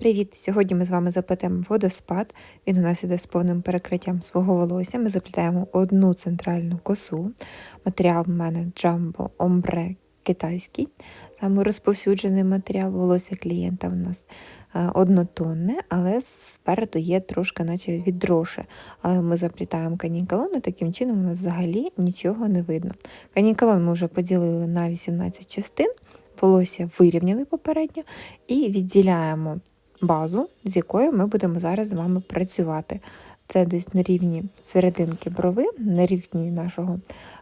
Привіт! Сьогодні ми з вами заплетемо водоспад. Він у нас іде з повним перекриттям свого волосся. Ми заплітаємо одну центральну косу. Матеріал в мене Jumbo Ombre китайський. Саме розповсюджений матеріал волосся клієнта в нас е, однотонне, але спереду є трошки, наче відроше. Але ми заплітаємо канікалон, і таким чином у нас взагалі нічого не видно. Канікалон ми вже поділили на 18 частин. Волосся вирівняли попередньо і відділяємо базу, з якою ми будемо зараз з вами працювати. Це десь на рівні серединки брови, на рівні нашого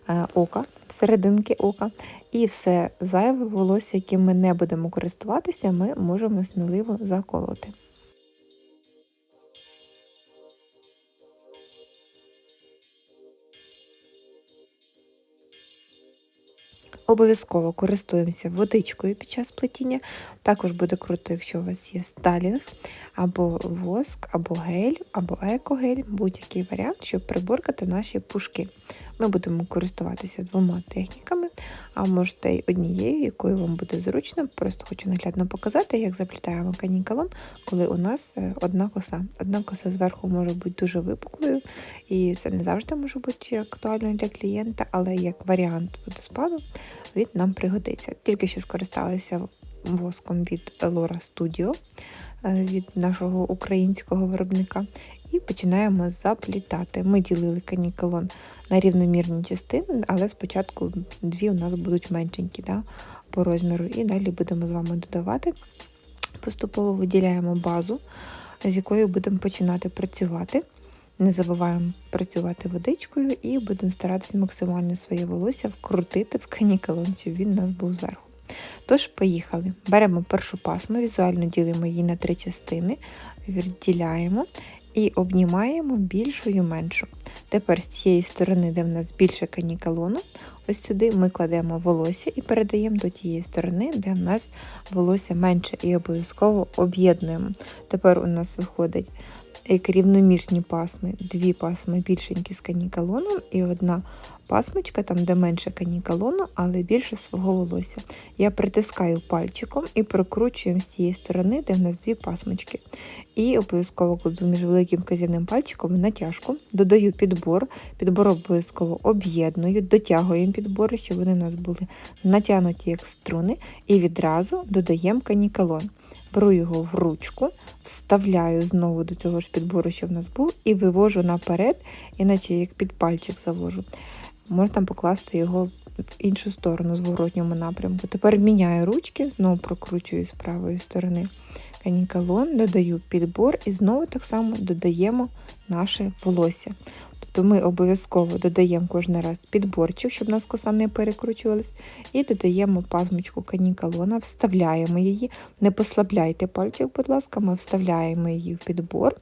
е, ока, серединки ока. І все зайве волосся, яким ми не будемо користуватися, ми можемо сміливо заколоти. Обов'язково користуємося водичкою під час плетіння. Також буде круто, якщо у вас є сталінг, або воск, або гель, або екогель, будь-який варіант, щоб приборкати наші пушки. Ми будемо користуватися двома техніками, а можете й однією, якою вам буде зручно. Просто хочу наглядно показати, як заплітаємо канікалон, коли у нас е, одна коса. Одна коса зверху може бути дуже випуклою, і це не завжди може бути актуально для клієнта, але як варіант водоспаду він нам пригодиться. Тільки що скористалися воском від Lora Studio, е, від нашого українського виробника. І починаємо заплітати. Ми ділили канікалон на рівномірні частини, але спочатку дві у нас будуть меншенькі да, по розміру. І далі будемо з вами додавати. Поступово виділяємо базу, з якою будемо починати працювати. Не забуваємо працювати водичкою і будемо старатися максимально своє волосся вкрутити в канікалон, щоб він у нас був зверху. Тож, поїхали. Беремо першу пасму, візуально ділимо її на три частини, відділяємо і обнімаємо більшу і меншу. Тепер з цієї сторони, де в нас більше канікалону, ось сюди ми кладемо волосся і передаємо до тієї сторони, де в нас волосся менше, і обов'язково об'єднуємо. Тепер у нас виходить рівномірні пасми, дві пасми більшенькі з канікалоном і одна пасмочка, там де менше канікалону, але більше свого волосся. Я притискаю пальчиком і прокручую з цієї сторони, де в нас дві пасмочки. І обов'язково кладу між великим казяним пальчиком натяжку, додаю підбор, підбор обов'язково об'єдную, дотягуємо підбори, щоб вони у нас були натягнуті як струни, і відразу додаємо канікалон. Беру його в ручку, вставляю знову до того ж підбору, що в нас був, і вивожу наперед, іначе як під пальчик завожу. Можна покласти його в іншу сторону з воротньому напрямку. Тепер міняю ручки, знову прокручую з правої сторони канікалон, додаю підбор і знову так само додаємо наше волосся. Тобто ми обов'язково додаємо кожен раз підборчик, щоб у нас коса не перекручувалась, і додаємо пазмочку канікалона, вставляємо її, не послабляйте пальчик, будь ласка, ми вставляємо її в підбор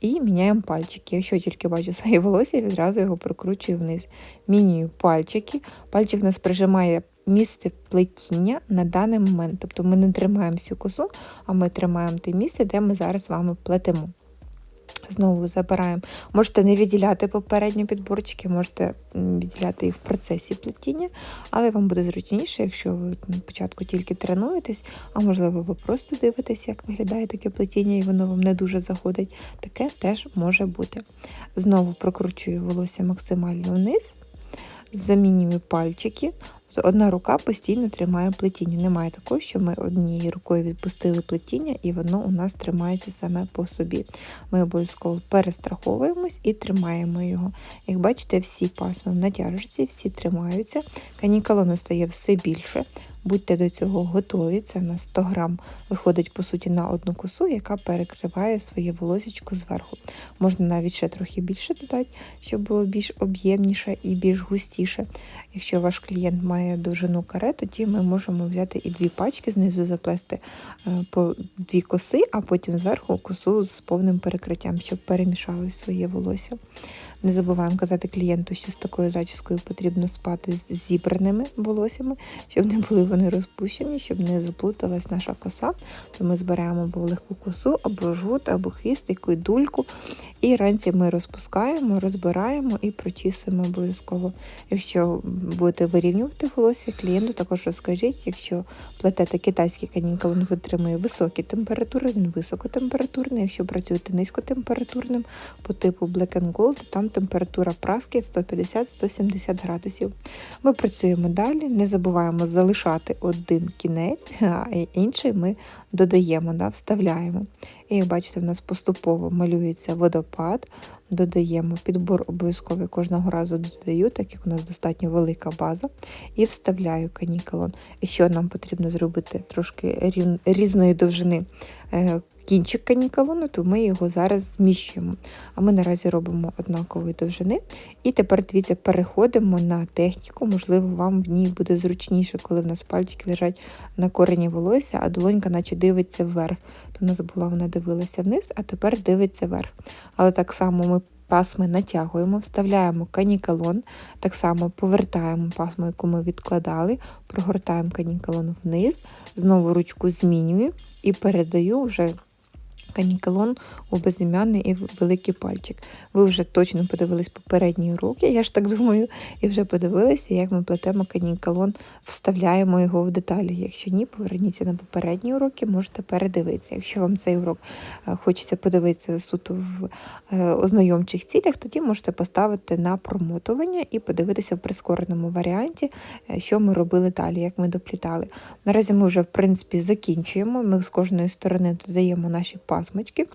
і міняємо пальчики. Якщо тільки бачу своє волосся, я відразу його прокручую вниз. Мінюю пальчики, пальчик нас прижимає місце плетіння на даний момент. Тобто ми не тримаємо всю косу, а ми тримаємо те місце, де ми зараз з вами плетемо. Знову забираємо. Можете не відділяти попередні підборчики, можете відділяти їх в процесі плетіння, але вам буде зручніше, якщо ви на початку тільки тренуєтесь, а можливо, ви просто дивитесь, як виглядає таке плетіння, і воно вам не дуже заходить. Таке теж може бути. Знову прокручую волосся максимально вниз, замінюю пальчики. Тобто одна рука постійно тримає плетіння. Немає такого, що ми однією рукою відпустили плетіння, і воно у нас тримається саме по собі. Ми обов'язково перестраховуємось і тримаємо його. Як бачите, всі пасми в натяжці, всі тримаються, канікалону стає все більше. Будьте до цього готові, це на 100 грам виходить, по суті, на одну косу, яка перекриває своє волосечко зверху. Можна навіть ще трохи більше додати, щоб було більш об'ємніше і більш густіше. Якщо ваш клієнт має довжину каре, тоді ми можемо взяти і дві пачки, знизу заплести е, по дві коси, а потім зверху косу з повним перекриттям, щоб перемішали своє волосся. Не забуваємо казати клієнту, що з такою зачіскою потрібно спати з зібраними волоссями, щоб не були вони розпущені, щоб не заплуталась наша коса. То ми збираємо або легку косу, або жгут, або хвіст, яку дульку. І ранці ми розпускаємо, розбираємо і прочісуємо обов'язково. Якщо будете вирівнювати волосся, клієнту також розкажіть, якщо плетете китайський канікул, він витримує високі температури, він високотемпературний. Якщо працюєте низькотемпературним по типу Black and Gold, там температура праски 150-170 градусів. Ми працюємо далі, не забуваємо залишати один кінець, а інший ми додаємо, да, вставляємо. І як бачите, в нас поступово малюється водопад, додаємо підбор обов'язково кожного разу додаю, так як у нас достатньо велика база, і вставляю канікалон. І що нам потрібно зробити трошки різної довжини е, кінчик канікалону, то ми його зараз зміщуємо. А ми наразі робимо однакової довжини. І тепер, дивіться, переходимо на техніку, можливо, вам в ній буде зручніше, коли в нас пальчики лежать на корені волосся, а долонька наче дивиться вверх. То в нас була вона дивилася вниз, а тепер дивиться вверх. Але так само ми пасми натягуємо, вставляємо канікалон, так само повертаємо пасму, яку ми відкладали, прогортаємо канікалон вниз, знову ручку змінюю і передаю вже канікалон у безім'яний і великий пальчик. Ви вже точно подивились попередні уроки, я ж так думаю, і вже подивилися, як ми плетемо канікалон, вставляємо його в деталі. Якщо ні, поверніться на попередні уроки, можете передивитися. Якщо вам цей урок е, хочеться подивитися суто в е, ознайомчих цілях, тоді можете поставити на промотування і подивитися в прискореному варіанті, е, що ми робили далі, як ми доплітали. Наразі ми вже, в принципі, закінчуємо. Ми з кожної сторони додаємо наші пасмочки.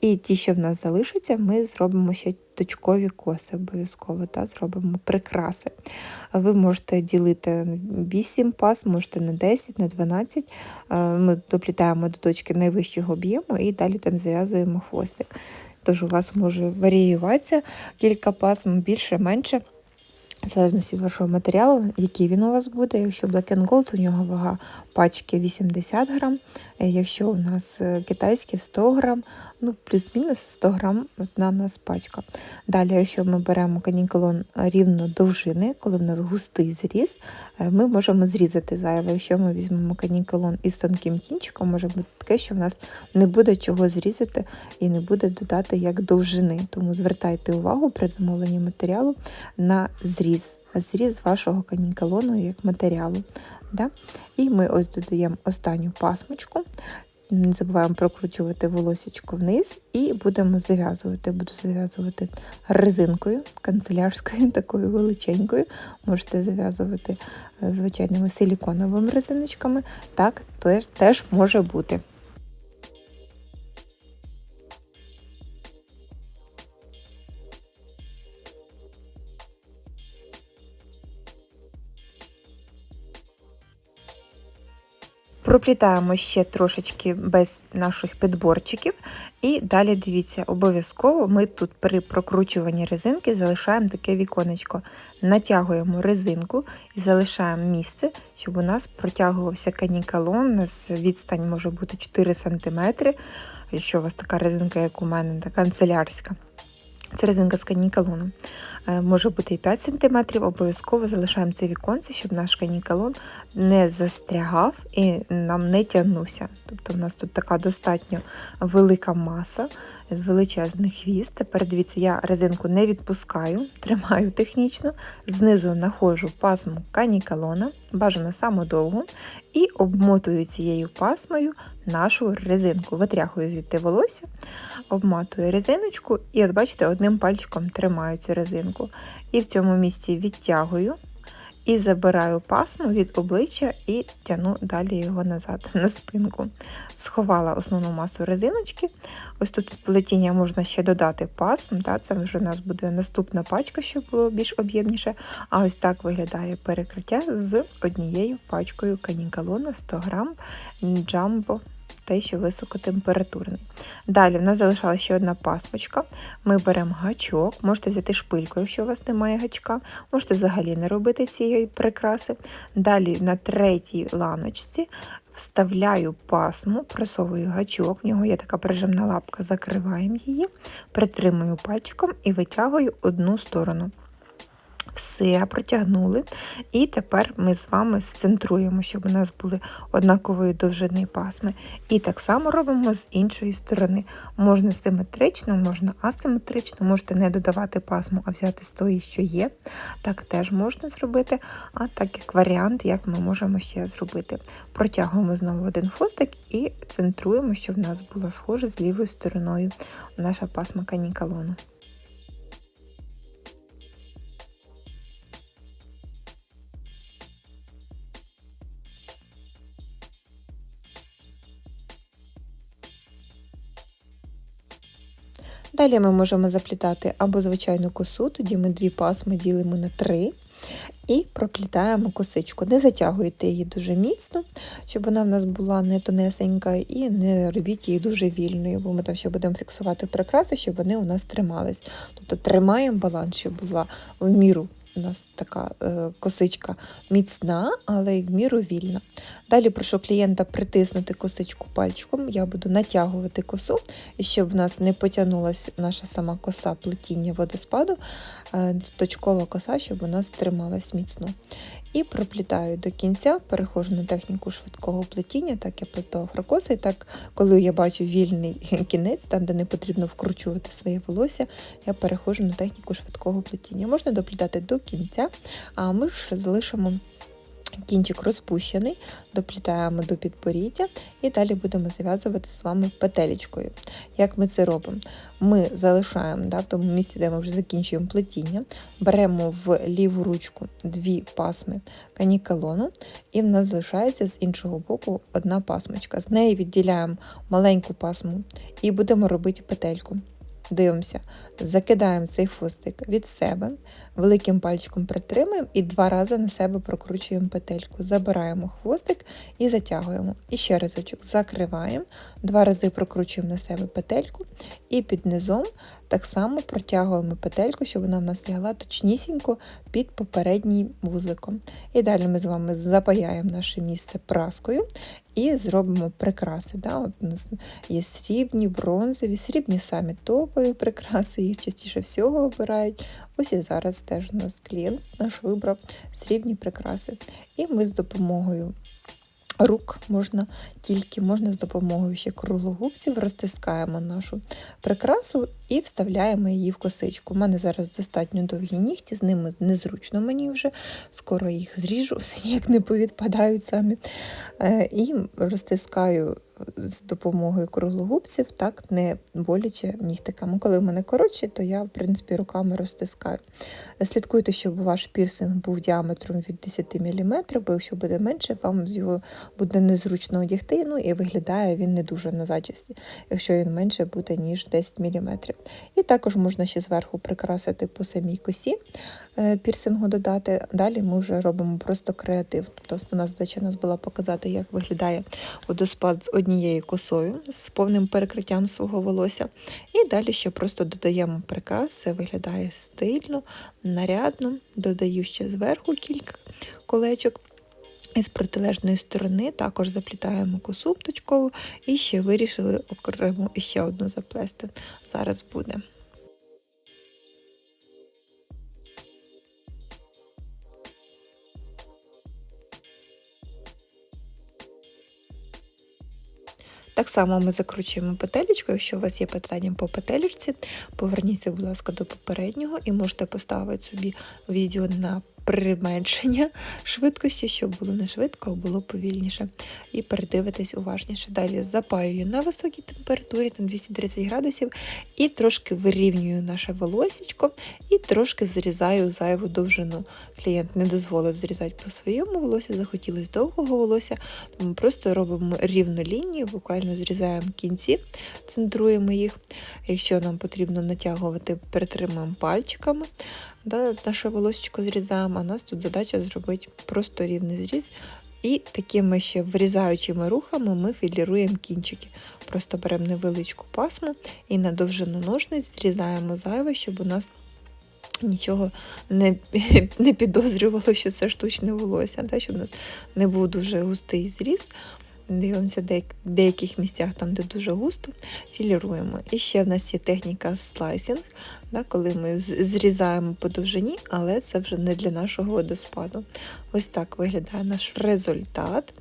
І ті, що в нас залишаться, ми зробимо ще точкові коси обов'язково, та зробимо прикраси. Ви можете ділити 8 пас, можете на 10, на 12. Е, ми доплітаємо до точки найвищого об'єму і далі там зав'язуємо хвостик. Тож у вас може варіюватися кілька пасм, більше, менше. В залежності від вашого матеріалу, який він у вас буде. Якщо Black Gold, у нього вага пачки 80 грам, якщо у нас е, китайські 100 грам, ну плюс-мінус 100 грам одна нас пачка. Далі, якщо ми беремо канікулон рівно довжини, коли в нас густий зріз, е, ми можемо зрізати зайве. Якщо ми візьмемо канікулон із тонким кінчиком, може бути таке, що в нас не буде чого зрізати і не буде додати як довжини. Тому звертайте увагу при замовленні матеріалу на зріз. Зріз вашого канікалону як матеріалу. Да? І ми ось додаємо останню пасмочку. Не забуваємо прокручувати волосечко вниз і будемо зав'язувати. Буду зав'язувати резинкою, канцелярською, такою величенькою. Можете зав'язувати е, звичайними силіконовими резиночками. Так теж, теж може бути. Проплітаємо ще трошечки без наших підборчиків. І далі дивіться, обов'язково ми тут при прокручуванні резинки залишаємо таке віконечко. Натягуємо резинку і залишаємо місце, щоб у нас протягувався канікалон. У нас відстань може бути 4 см, якщо у вас така резинка, як у мене, така канцелярська. Це резинка з канікалоном. Е, може бути і 5 см, обов'язково залишаємо це віконце, щоб наш канікалон не застрягав і нам не тягнувся. Тобто у нас тут така достатньо велика маса, величезний хвіст. Тепер дивіться, я резинку не відпускаю, тримаю технічно, знизу находжу пасму канікалона, бажано самодовгу, і обмотую цією пасмою нашу резинку. Витряхую звідти волосся, обматую резиночку, і, от бачите, одним пальчиком тримаю цю резинку. І в цьому місці відтягую і забираю пасму від обличчя і тяну далі його назад на спинку. Сховала основну масу резиночки. Ось тут плетіння можна ще додати пасм, та, це вже у нас буде наступна пачка, щоб було більш об'ємніше. А ось так виглядає перекриття з однією пачкою канікалона 100 грам Jumbo те, що високотемпературний. Далі в нас залишилася ще одна пасмочка. Ми беремо гачок, можете взяти шпильку, якщо у вас немає гачка, можете взагалі не робити цієї прикраси. Далі на третій ланочці вставляю пасму, просовую гачок, в нього є така прижимна лапка, закриваємо її, притримую пальчиком і витягую одну сторону. Все, протягнули. І тепер ми з вами сцентруємо, щоб у нас були однакової довжини пасми. І так само робимо з іншої сторони. Можна симетрично, можна асиметрично, можете не додавати пасму, а взяти з тої, що є. Так теж можна зробити. А так як варіант, як ми можемо ще зробити. Протягуємо знову один хвостик і центруємо, щоб в нас була схожа з лівою стороною наша пасма канікалону. Далі ми можемо заплітати або звичайну косу, тоді ми дві пасми ділимо на три і проплітаємо косичку. Не затягуйте її дуже міцно, щоб вона в нас була не тонесенька, і не робіть її дуже вільною, бо ми там ще будемо фіксувати прикраси, щоб вони у нас тримались. Тобто тримаємо баланс, щоб була в міру у нас така е, косичка міцна, але й в міру вільна. Далі прошу клієнта притиснути косичку пальчиком, я буду натягувати косу, щоб в нас не потягнулася наша сама коса плетіння водоспаду, е, точкова коса, щоб у нас трималась міцно. І проплітаю до кінця, перехожу на техніку швидкого плетіння, так я плету афрокоси, і так, коли я бачу вільний кінець, там, де не потрібно вкручувати своє волосся, я перехожу на техніку швидкого плетіння. Можна доплітати до кінця, а ми ж залишимо Кінчик розпущений, доплітаємо до підборіддя і далі будемо зав'язувати з вами петелечкою. Як ми це робимо? Ми залишаємо да, в тому місці, де ми вже закінчуємо плетіння, беремо в ліву ручку дві пасми канікалону, і в нас залишається з іншого боку одна пасмочка. З неї відділяємо маленьку пасму і будемо робити петельку. Дивимося, закидаємо цей хвостик від себе, великим пальчиком притримуємо і два рази на себе прокручуємо петельку. Забираємо хвостик і затягуємо. І ще разочок закриваємо, два рази прокручуємо на себе петельку і під низом так само протягуємо петельку, щоб вона в нас лягла точнісінько під попереднім вузликом. І далі ми з вами запаяємо наше місце праскою і зробимо прикраси. Да? От У нас є срібні, бронзові, срібні самі топові прикраси, їх частіше всього обирають. Ось і зараз теж у нас клієнт наш вибрав срібні прикраси. І ми з допомогою рук можна тільки можна з допомогою ще круглогубців розтискаємо нашу прикрасу і вставляємо її в косичку. У мене зараз достатньо довгі нігті, з ними незручно мені вже, скоро їх зріжу, все ніяк не повідпадають самі. Е, і розтискаю з допомогою круглогубців, так не боляче нігтиками. Коли в мене коротші, то я, в принципі, руками розтискаю. Слідкуйте, щоб ваш пірсинг був діаметром від 10 мм, бо якщо буде менше, вам його буде незручно одягти, ну і виглядає він не дуже на зачісті, якщо він менше буде, ніж 10 мм. І також можна ще зверху прикрасити по самій косі. Е, пірсингу додати. Далі ми вже робимо просто креатив. Тобто у нас була показати, як виглядає водоспад з однією косою, з повним перекриттям свого волосся. І далі ще просто додаємо прикрас, це виглядає стильно, нарядно, додаю ще зверху кілька колечок. І з протилежної сторони також заплітаємо косу пточкову і ще вирішили окремо ще одну заплести. Зараз буде. Так само ми закручуємо петелечку. Якщо у вас є питання по петелечці, поверніться, будь ласка, до попереднього і можете поставити собі відео на применшення швидкості, щоб було не швидко, а було повільніше. І передивитись уважніше. Далі запаюю на високій температурі, там 230 градусів, і трошки вирівнюю наше волосічко, і трошки зрізаю зайву довжину. Клієнт не дозволив зрізати по своєму волосі, захотілося довгого волосся, тому просто робимо рівну лінію, буквально зрізаємо кінці, центруємо їх. Якщо нам потрібно натягувати, перетримуємо пальчиками да, наше волосечко зрізаємо, а нас тут задача зробити просто рівний зріз І такими ще врізаючими рухами ми філіруємо кінчики. Просто беремо невеличку пасму і на довжину ножниць зрізаємо зайве, щоб у нас нічого не, не підозрювало, що це штучне волосся, да, щоб у нас не був дуже густий зріз. Дивимося в деяких місцях, там, де дуже густо, філіруємо. І ще в нас є техніка слайсінг, да, коли ми зрізаємо по довжині, але це вже не для нашого водоспаду. Ось так виглядає наш результат.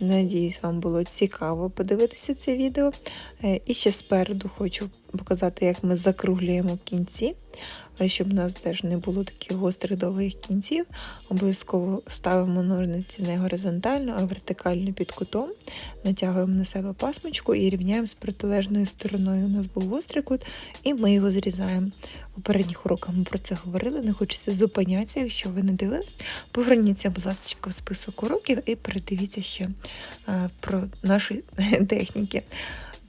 Надіюсь, вам було цікаво подивитися це відео. Е, І ще спереду хочу показати, як ми закруглюємо кінці, е, щоб у нас теж не було таких гострих довгих кінців. Обов'язково ставимо ножниці не горизонтально, а вертикально під кутом. Натягуємо на себе пасмочку і рівняємо з протилежною стороною. У нас був гострий кут, і ми його зрізаємо. У попередніх уроках ми про це говорили, не хочеться зупинятися, якщо ви не дивились. Поверніться, будь ласка, в список уроків і передивіться ще е, про наші техніки.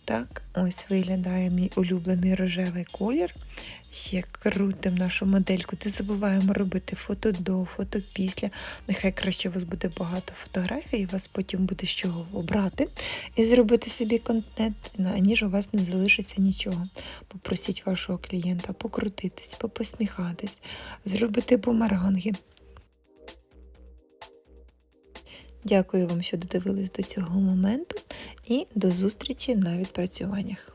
Так, ось виглядає мій улюблений рожевий колір. Ще крутимо нашу модельку. Не забуваємо робити фото до, фото після. Нехай краще у вас буде багато фотографій, і вас потім буде з чого обрати і зробити собі контент, аніж у вас не залишиться нічого. Попросіть вашого клієнта покрутитись, попосміхатись, зробити бумеранги. Дякую вам, що додивились до цього моменту, і до зустрічі на відпрацюваннях.